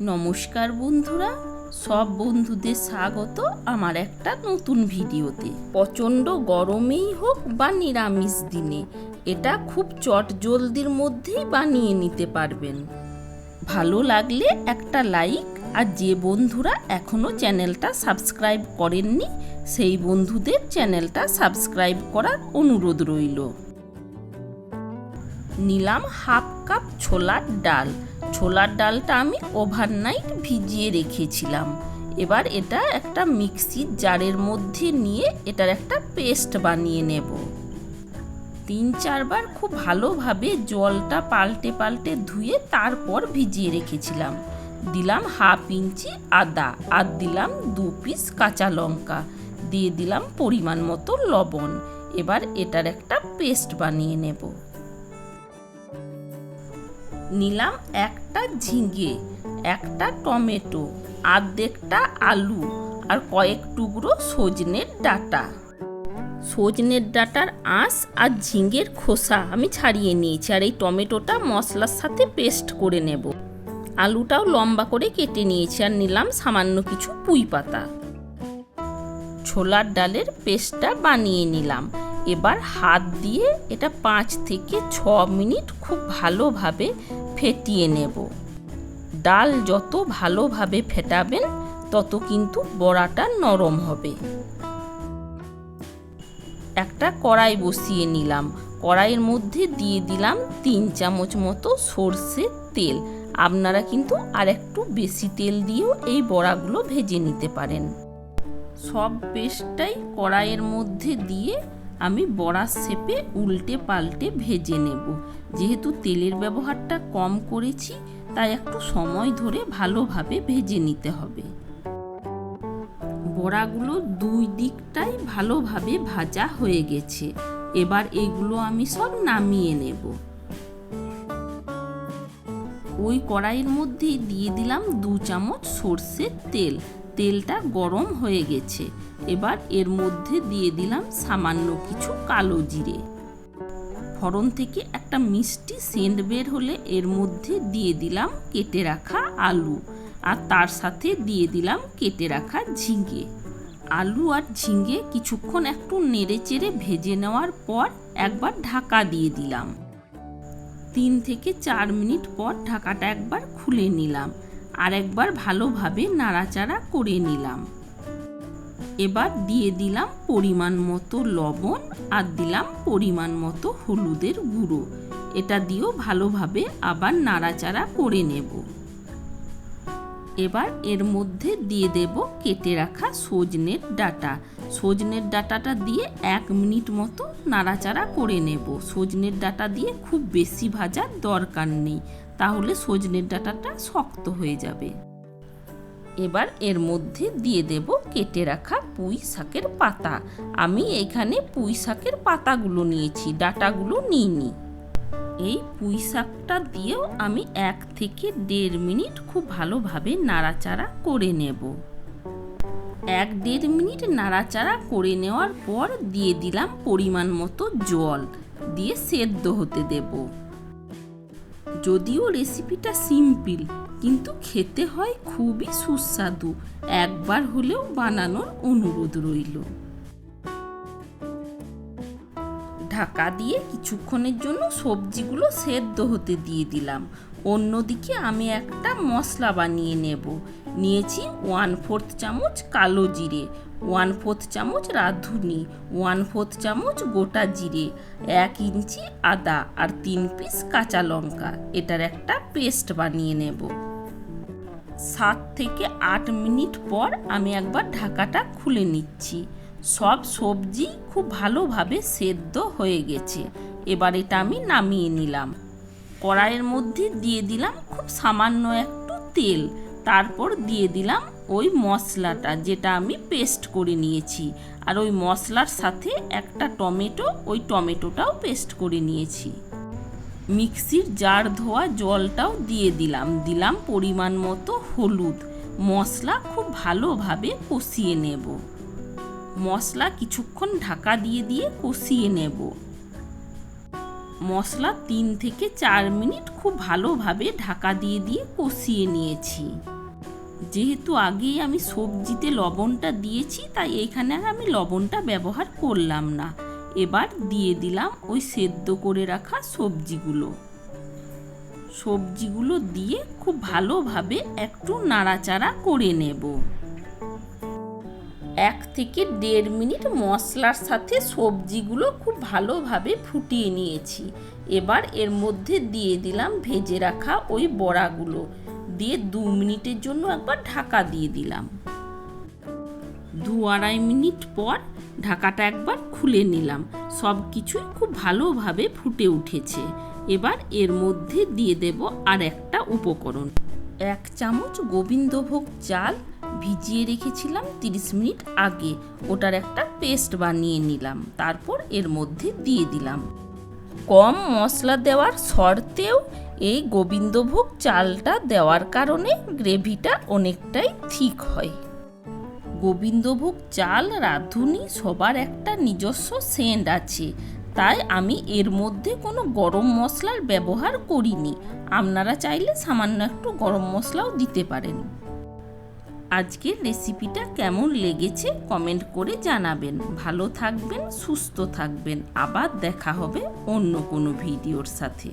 নমস্কার বন্ধুরা, সব বন্ধুদের স্বাগত আমার একটা নতুন ভিডিওতে। প্রচণ্ড গরমেই হোক বা নিরামিষ দিনে, এটা খুব চট জলদির মধ্যেই বানিয়ে নিতে পারবেন। ভালো লাগলে একটা লাইক, আর যে বন্ধুরা এখনও চ্যানেলটা সাবস্ক্রাইব করেননি, সেই বন্ধুদের চ্যানেলটা সাবস্ক্রাইব করার অনুরোধ রইল। নিলাম হাফ কাপ ছোলার ডাল। ছোলার ডালটা আমি ওভারনাইট ভিজিয়ে রেখেছিলাম। এবার এটা একটা মিক্সির জারের মধ্যে নিয়ে এটার একটা পেস্ট বানিয়ে নেব। তিন চারবার খুব ভালোভাবে জলটা পাল্টে পাল্টে ধুয়ে তারপর ভিজিয়ে রেখেছিলাম। দিলাম হাফ ইঞ্চি আদা আর দিলাম দু পিস কাঁচা লঙ্কা। দিয়ে দিলাম পরিমাণ মতো লবণ। এবার এটার একটা পেস্ট বানিয়ে নেব। নিলাম একটা ঝিঙে, একটা টমেটো, আর্ধেকটা আলু আর কয়েক টুকরো সজনের ডাটা। সজনের ডাটার আঁশ আর ঝিঙের খোসা আমি ছাড়িয়ে নিয়েছি আর এই টমেটোটা মশলার সাথে পেস্ট করে নেব। আলুটাও লম্বা করে কেটে নিয়েছি আর নিলাম সামান্য কিছু পুঁই পাতা। ছোলার ডালের পেস্টটা বানিয়ে নিলাম। এবার হাত দিয়ে এটা পাঁচ থেকে ছ মিনিট খুব ভালোভাবে ফেটিয়ে নেব। ডাল যত ভালোভাবে ফেটাবেন, তত কিন্তু বড়াটা নরম হবে। একটা কড়াই বসিয়ে নিলাম। কড়াইয়ের মধ্যে দিয়ে দিলাম তিন চামচ মতো সর্ষের তেল। আপনারা কিন্তু আর একটু বেশি তেল দিয়েও এই বড়াগুলো ভেজে নিতে পারেন। সব পেস্টটাই কড়াইয়ের মধ্যে দিয়ে আমি বড়ার শেপে উল্টে পাল্টে ভেজে নেব। যেহেতু তেলের ব্যবহারটা কম করেছি, তাই একটু সময় ধরে ভালোভাবে ভেজে নিতে হবে। বড়াগুলো দুই দিকটাই ভালোভাবে ভাজা হয়ে গেছে। এবার এগুলো আমি সব নামিয়ে নেব। ওই কড়াইয়ের মধ্যেই দিয়ে দিলাম দু চামচ সর্ষের তেল। তেলটা গরম হয়ে গেছে। এবার এর মধ্যে দিয়ে দিলাম সামান্য কিছু কালো জিরে। ফড়ন থেকে একটা মিষ্টি সেন্ট বের হলে এর মধ্যে দিয়ে দিলাম কেটে রাখা আলু আর তার সাথে দিয়ে দিলাম কেটে রাখা ঝিঙে। আলু আর ঝিঙে কিছুক্ষণ একটু নেড়ে চেড়ে ভেজে নেওয়ার পর একবার ঢাকা দিয়ে দিলাম। তিন থেকে চার মিনিট পর ঢাকাটা একবার খুলে নিলাম আর একবার ভালোভাবে নাড়াচাড়া করে নিলাম। এবার দিয়ে দিলাম পরিমাণ মতো লবণ আর দিলাম পরিমাণ মতো হলুদের গুঁড়ো। এটা দিয়েও ভালোভাবে আবার নাড়াচাড়া করে নেব। এবার এর মধ্যে দিয়ে দেব কেটে রাখা সজনের ডাটা। সজনের ডাটাটা দিয়ে এক মিনিট মতো নাড়াচাড়া করে নেব। সজনের ডাটা দিয়ে খুব বেশি ভাজার দরকার নেই, তাহলে সজনের ডাটাটা শক্ত হয়ে যাবে। এবার এর মধ্যে দিয়ে দেব কেটে রাখা পুঁই শাকের পাতা। আমি এখানে পুঁই শাকের পাতাগুলো নিয়েছি, ডাটাগুলো নিইনি। এই পুঁই শাকটা দিয়েও আমি এক থেকে দেড় মিনিট খুব ভালোভাবে নাড়াচাড়া করে নেব। এক দেড় মিনিট নাড়াচাড়া করে নেওয়ার পর দিয়ে দিলাম পরিমাণ মতো জল, দিয়ে সেদ্ধ হতে দেবো। যদিও রেসিপিটা সিম্পল কিন্তু খেতে হয় খুবই সুস্বাদু। একবার হলেও বানানোর অনুরোধ রইল। ঢাকা দিয়ে কিছুক্ষণের জন্য সবজিগুলো সেদ্ধ হতে দিয়ে দিলাম। অন্যদিকে আমি একটা মশলা বানিয়ে নেব। নিয়েছি ওয়ান ফোর্থ চামচ কালো জিরে ওয়ান ফোর্থ চামচ রাঁধুনি ওয়ান ফোর্থ চামচ গোটা জিরে, এক ইঞ্চি আদা আর তিন পিস কাঁচা লঙ্কা। এটার একটা পেস্ট বানিয়ে নেব। সাত থেকে আট মিনিট পর আমি একবার ঢাকাটা খুলে নিচ্ছি। সব সবজি খুব ভালোভাবে সেদ্ধ হয়ে গেছে। এবার এটা আমি নামিয়ে নিলাম। কড়াইয়ের মধ্যে দিয়ে দিলাম খুব সামান্য একটু তেল। তারপর দিয়ে দিলাম ওই মশলাটা, যেটা আমি পেস্ট করে নিয়েছি। আর ওই মশলার সাথে একটা টমেটো, ওই টমেটোটাও পেস্ট করে নিয়েছি। মিক্সির জার ধোয়া জলটাও দিয়ে দিলাম। দিলাম পরিমাণ মতো হলুদ। মশলা খুব ভালোভাবে কষিয়ে নেব। মশলা কিছুক্ষণ ঢাকা দিয়ে দিয়ে কষিয়ে নেব। মশলা তিন থেকে চার মিনিট খুব ভালোভাবে ঢাকা দিয়ে দিয়ে কষিয়ে নিয়েছি। যেহেতু আগেই আমি সবজিতে লবণটা দিয়েছি, তাই এইখানে আর আমি লবণটা ব্যবহার করলাম না। এবার দিয়ে দিলাম ওই সেদ্ধ করে রাখা সবজিগুলো। সবজিগুলো দিয়ে খুব ভালোভাবে একটু নাড়াচাড়া করে নেব। এক থেকে দেড় মিনিট মশলার সাথে সবজিগুলো খুব ভালোভাবে ফুটিয়ে নিয়েছি। এবার এর মধ্যে দিয়ে দিলাম ভেজে রাখা ওই বড়াগুলো। দিয়ে দু মিনিটের জন্য একবার ঢাকা দিয়ে দিলাম। দু আড়াই মিনিট পর ঢাকাটা একবার খুলে নিলাম। সব কিছুই খুব ভালোভাবে ফুটে উঠেছে। এবার এর মধ্যে দিয়ে দেব আর একটা উপকরণ। এক চামচ গোবিন্দভোগ চাল ভিজিয়ে রেখেছিলাম তিরিশ মিনিট আগে। ওটার একটা পেস্ট বানিয়ে নিলাম, তারপর এর মধ্যে দিয়ে দিলাম। কম মশলা দেওয়ার শর্তেও এই গোবিন্দভোগ চালটা দেওয়ার কারণে গ্রেভিটা অনেকটাই ঠিক হয়। গোবিন্দভোগ চাল রাঁধুনি সবার একটা নিজস্ব সেন্ট আছে তাই আমি এর মধ্যে কোনো গরম মশলার ব্যবহার করিনি। আপনারা চাইলে সামান্য একটু গরম মশলাও দিতে পারেন। আজকের রেসিপিটা কেমন লেগেছে কমেন্ট করে জানাবেন। ভালো থাকবেন, সুস্থ থাকবেন। আবার দেখা হবে অন্য কোনো ভিডিওর সাথে।